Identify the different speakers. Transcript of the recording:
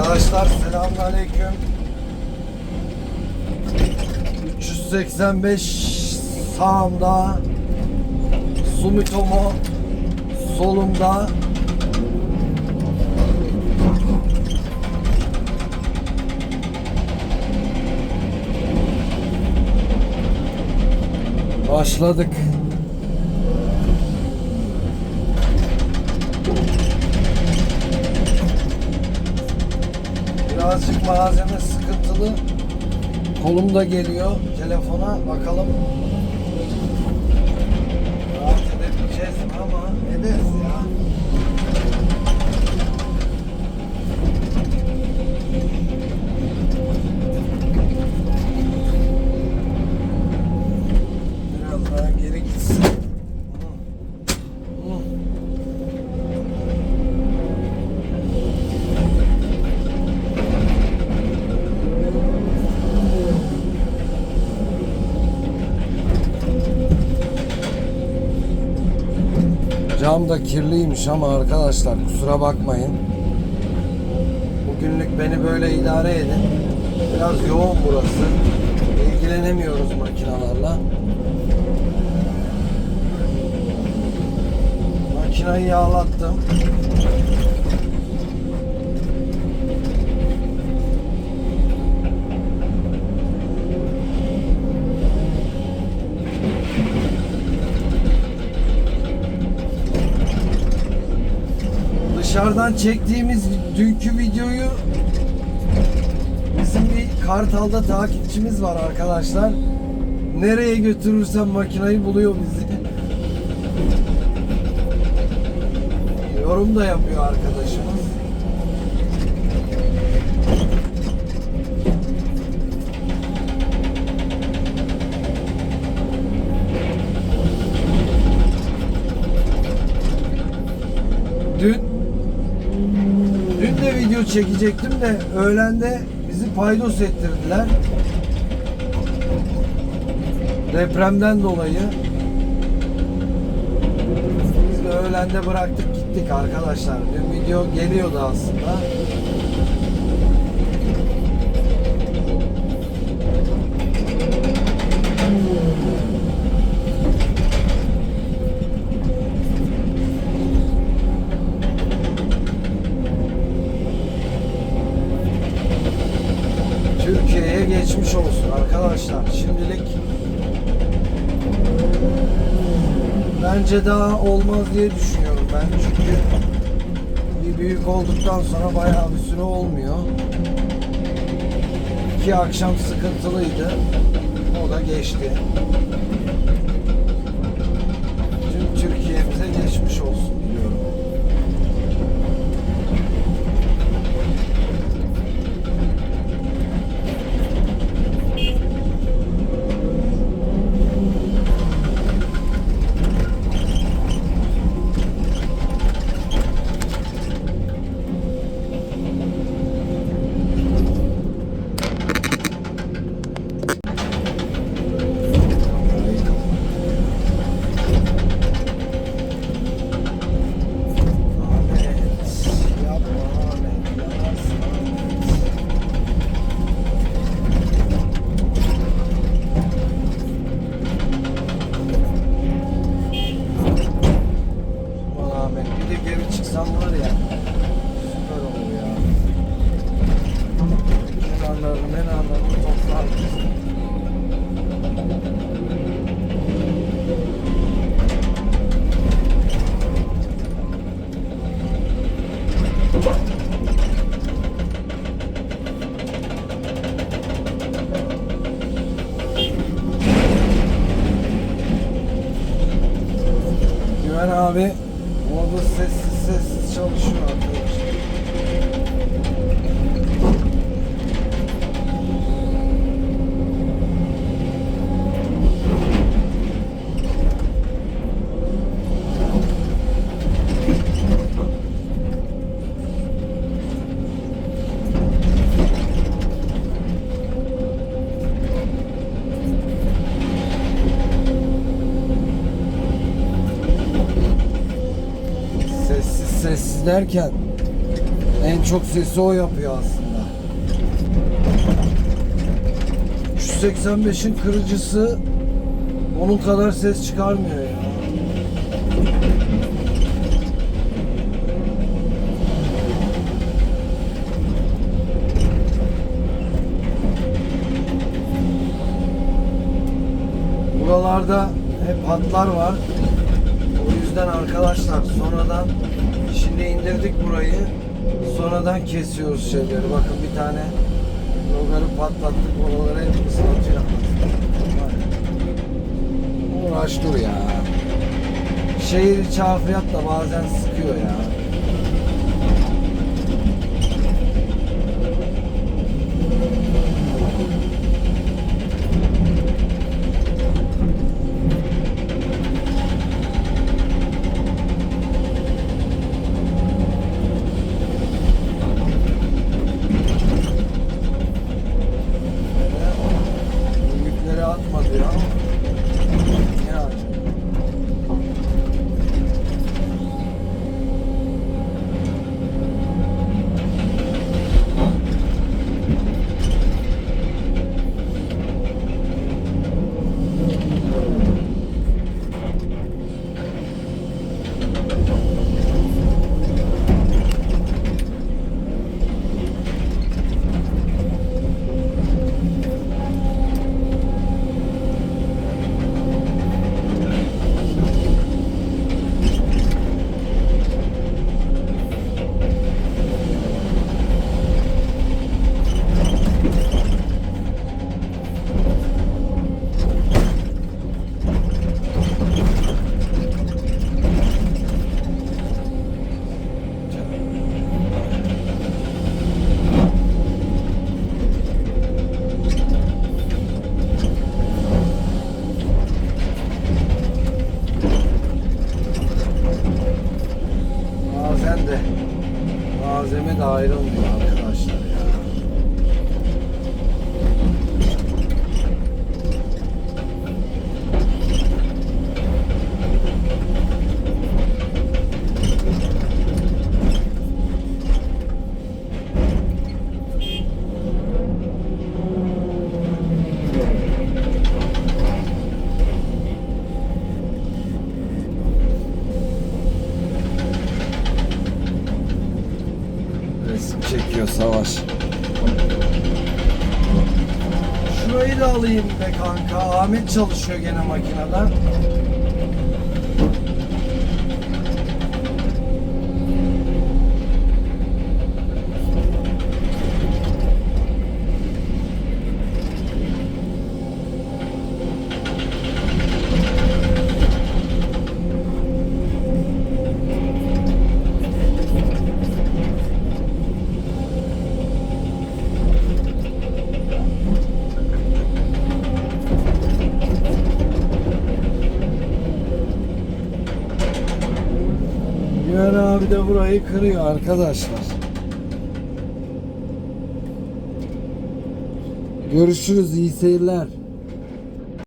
Speaker 1: Arkadaşlar selamünaleyküm. 385 sağımda Sumitomo solumda Başladık. Birazcık malzeme sıkıntılı. Kolum da geliyor telefona. Bakalım. Rahat edebileceğiz ama ederiz ya. Cam da kirliymiş ama arkadaşlar kusura bakmayın. Bugünlük beni böyle idare edin. Biraz yoğun burası. İlgilenemiyoruz makinalarla. Makinayı yağlattım. Dışarıdan çektiğimiz dünkü videoyu bizim bir Kartal'da takipçimiz var arkadaşlar. Nereye götürürsem makinayı buluyor bizi. Yorum da yapıyor arkadaşımız. Dün Dün de video çekecektim de öğlende bizi paydos ettirdiler. Depremden dolayı. Biz de öğlende bıraktık gittik arkadaşlar. Dün video geliyordu aslında. Geçmiş olsun arkadaşlar. Şimdilik bence daha olmaz diye düşünüyorum ben. Çünkü bir büyük olduktan sonra bayağı bir süre olmuyor. İki akşam sıkıntılıydı. O da geçti. Abi orada sessiz sessiz çalışıyor arkadaşlar. Derken En çok sesi o yapıyor aslında. Şu 85'in kırıcısı onun kadar ses çıkarmıyor ya. Buralarda hep hatlar var. Yüzden arkadaşlar sonradan şimdi indirdik burayı. Sonradan kesiyoruz şeyleri. Bakın bir tane logarı patlattık. Oraları hep ıslatacağım. Uğraş dur ya. Şehir içi da bazen sıkıyor ya. Bu Yükleri atma diyor ama. Ne acaba? Bazen de malzeme de alayım be kanka. Ahmet çalışıyor gene makinede. Abi de burayı kırıyor arkadaşlar. Görüşürüz iyi seyirler.